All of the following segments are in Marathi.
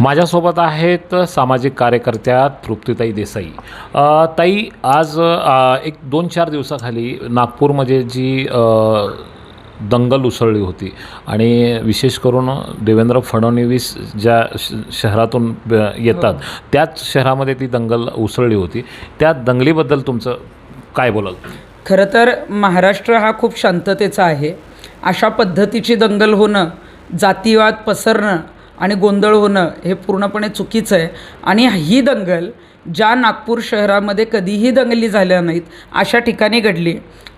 माझ्यासोबत आहेत सामाजिक कार्यकर्त्या तृप्तीताई देसाई. ताई आज एक दोन चार दिवसाखाली नागपूरमध्ये जी दंगल उसळली होती आणि विशेष करून देवेंद्र फडणवीस ज्या श शहरातून येतात त्याच शहरामध्ये ती दंगल उसळली होती. त्या दंगलीबद्दल तुमचं काय बोलाल? खरं तर महाराष्ट्र हा खूप शांततेचा आहे. अशा पद्धतीची दंगल होणं जातीवाद पसरणं आणि गोंधळ होणं हे पूर्णपणे चुकीचं आहे. आणि ही दंगल ज्या नागपूर शहरामध्ये कधीही दंगली झाल्या नाहीत अशा ठिकाणी घडली.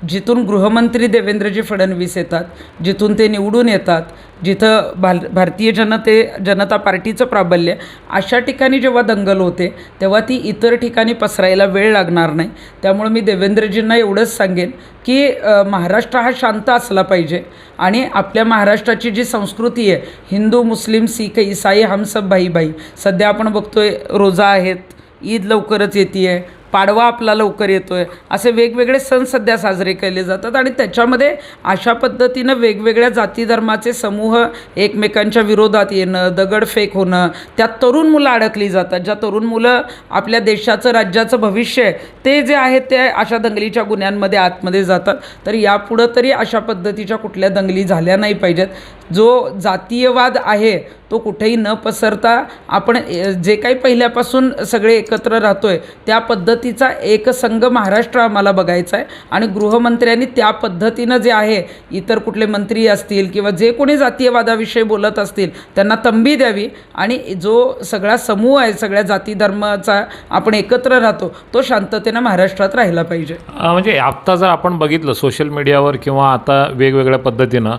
जिथून गृहमंत्री देवेंद्रजी फडणवीस येतात जिथून ते निवडून येतात जिथं भाल भारतीय जनते जनता पार्टीचं प्राबल्य अशा ठिकाणी जेव्हा दंगल होते तेव्हा ती इतर ठिकाणी पसरायला वेळ लागणार नाही. त्यामुळे मी देवेंद्रजींना एवढंच सांगेन की महाराष्ट्र हा शांत असला पाहिजे आणि आपल्या महाराष्ट्राची जी संस्कृती आहे हिंदू मुस्लिम सिख इसाई हम सब भाई भाई सध्या आपण बघतोय रोजा आहेत ईद लवकरच येते आहे पाडवा आपला लवकर येतो आहे असे वेगवेगळे सण सध्या साजरे केले जातात आणि त्याच्यामध्ये अशा पद्धतीनं वेगवेगळ्या जाती धर्माचे समूह एकमेकांच्या विरोधात येणं दगडफेक होणं त्यात तरुण मुलं अडकली जातात ज्या तरुण मुलं आपल्या देशाचं राज्याचं भविष्य आहे ते जे आहे ते अशा दंगलीच्या गुन्ह्यांमध्ये आतमध्ये जातात. तर यापुढं तरी अशा पद्धतीच्या कुठल्या दंगली झाल्या नाही पाहिजेत. जो जातीयवाद आहे तो कुठेही न पसरता आपण जे काही पहिल्यापासून सगळे एकत्र राहतो आहे त्या पद्धतीचा एकसंघ महाराष्ट्र आम्हाला बघायचा आहे. आणि गृहमंत्र्यांनी त्या पद्धतीनं जे आहे इतर कुठले मंत्री असतील किंवा जे कोणी जातीयवादाविषयी बोलत असतील त्यांना तंबी द्यावी. आणि जो सगळा समूह आहे सगळ्या जाती धर्माचा आपण एकत्र राहतो तो शांततेनं महाराष्ट्रात राहिला पाहिजे. म्हणजे आत्ता जर आपण बघितलं सोशल मीडियावर किंवा आता वेगवेगळ्या पद्धतीनं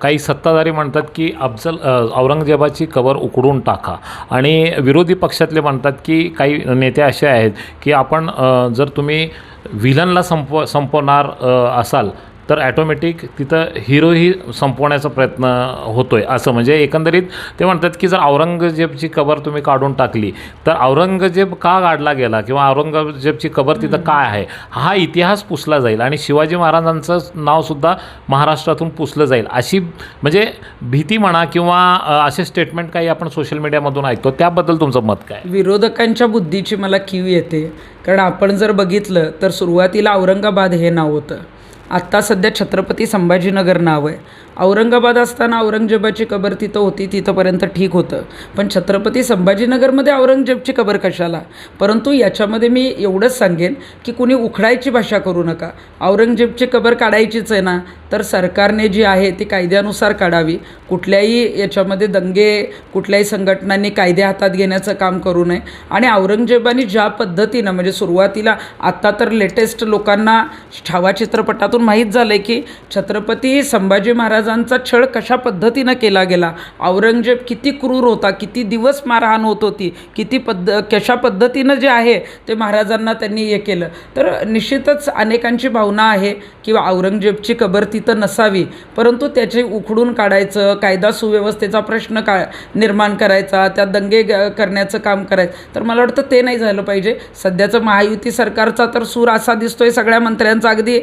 काही सत्ताधारी म्हणतात की अफजल औरंगजेबाची कबर उकडून टाका. आणि विरोधी पक्षातले म्हणतात की काही नेते असे आहेत की आपण जर तुम्ही व्हिलनला संप संपवणार असाल तर ॲटोमॅटिक तिथं हिरोही संपवण्याचा प्रयत्न होतो आहे असं म्हणजे एकंदरीत ते म्हणतात की जर औरंगजेबची कबर तुम्ही काढून टाकली तर औरंगजेब का काढला गेला किंवा औरंगजेबची कबर तिथं काय आहे हा इतिहास पुसला जाईल आणि शिवाजी महाराजांचं नावसुद्धा महाराष्ट्रातून पुसलं जाईल अशी म्हणजे भीती म्हणा किंवा असे स्टेटमेंट काही आपण सोशल मीडियामधून ऐकतो त्याबद्दल तुमचं मत काय? विरोधकांच्या बुद्धीची मला कीव येते. कारण आपण जर बघितलं तर सुरुवातीला औरंगाबाद हे नाव होतं. आत्ता सध्या छत्रपती संभाजीनगर नाव आहे. औरंगाबाद असताना औरंगजेबाची कबर तिथं होती तिथंपर्यंत ठीक होतं. पण छत्रपती संभाजीनगरमध्ये औरंगजेबची कबर कशाला? परंतु याच्यामध्ये मी एवढंच सांगेन की कुणी उखडायची भाषा करू नका. औरंगजेबची कबर काढायचीच आहे ना तर सरकारने जी आहे ती कायद्यानुसार काढावी. कुठल्याही याच्यामध्ये दंगे कुठल्याही संघटनांनी कायदे हातात घेण्याचं काम करू नये. आणि औरंगजेबाने ज्या पद्धतीनं म्हणजे सुरुवातीला आत्ता तर लेटेस्ट लोकांना छावा चित्रपटातून माहीत झालं आहे की छत्रपती संभाजी महाराजांचा छळ कशा पद्धतीनं केला गेला? औरंगजेब किती क्रूर होता किती दिवस मारहाण होत होती किती पद्ध कशा पद्धतीनं जे आहे ते महाराजांना त्यांनी हे केलं? तर निश्चितच अनेकांची भावना आहे किंवा औरंगजेबची कबर तिथं नसावी परंतु त्याचे उखडून काढायचं कायदा सुव्यवस्थेचा प्रश्न का निर्माण करायचा त्यात दंगे ग- करण्याचं काम करायचं तर मला वाटतं ते नाही झालं पाहिजे. सध्याचं महायुती सरकारचा तर सूर असा दिसतोय सगळ्या मंत्र्यांचा. अगदी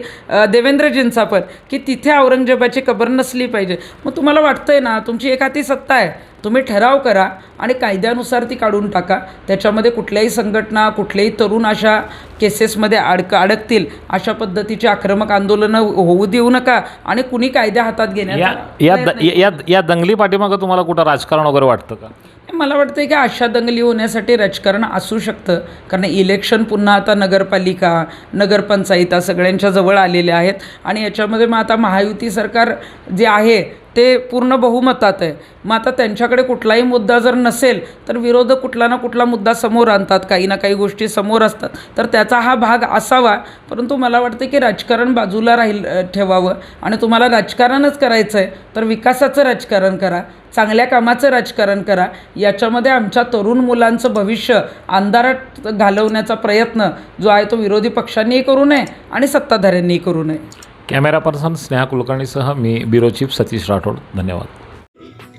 देव देवेंद्रजींचा पण की तिथे औरंगजेबाची कबर नसली पाहिजे. मग तुम्हाला वाटतंय ना तुमची एक हाती सत्ता आहे. तुम्ही ठराव करा आणि कायद्यानुसार ती काढून टाका. त्याच्यामध्ये कुठल्याही संघटना कुठलेही तरुण अशा केसेसमध्ये अडक अडकतील. अशा पद्धतीची आक्रमक आंदोलनं होऊ देऊ नका आणि कुणी कायद्या हातात या घेण्याचा या या या दंगली पाठीमागं तुम्हाला कुठं राजकारण वगैरे वाटतं का? मला वाटतं की अशा दंगली होण्यासाठी राजकारण असू शकतं. कारण इलेक्शन पुन्हा आता नगरपालिका नगरपंचायता सगळ्यांच्या जवळ आलेल्या आहेत. आणि याच्यामध्ये मग आता महायुती सरकार जे आहे ते पूर्ण बहुमतात आहे. मग आता त्यांच्याकडे कुठलाही मुद्दा जर नसेल तर विरोधक कुठला ना कुठला मुद्दा समोर आणतात. काही ना काही गोष्टी समोर असतात. तर त्याचा हा भाग असावा. परंतु मला वाटते की राजकारण बाजूला राहील ठेवावं. आणि तुम्हाला राजकारणच करायचं आहे तर विकासाचं राजकारण करा. चांगल्या कामाचं राजकारण करा. याच्यामध्ये आमच्या तरुण मुलांचं भविष्य अंधारात घालवण्याचा प्रयत्न जो आहे तो विरोधी पक्षांनीही करू नये आणि सत्ताधाऱ्यांनीही करू नये. कॅमेरा पर्सन स्नेहा कुलकर्णीसह मी ब्युरो चीफ सतीश राठोड. धन्यवाद.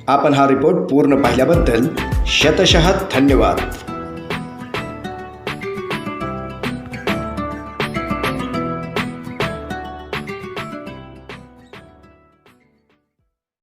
आपण हा रिपोर्ट पूर्ण पाहिल्याबद्दल शतशः धन्यवाद.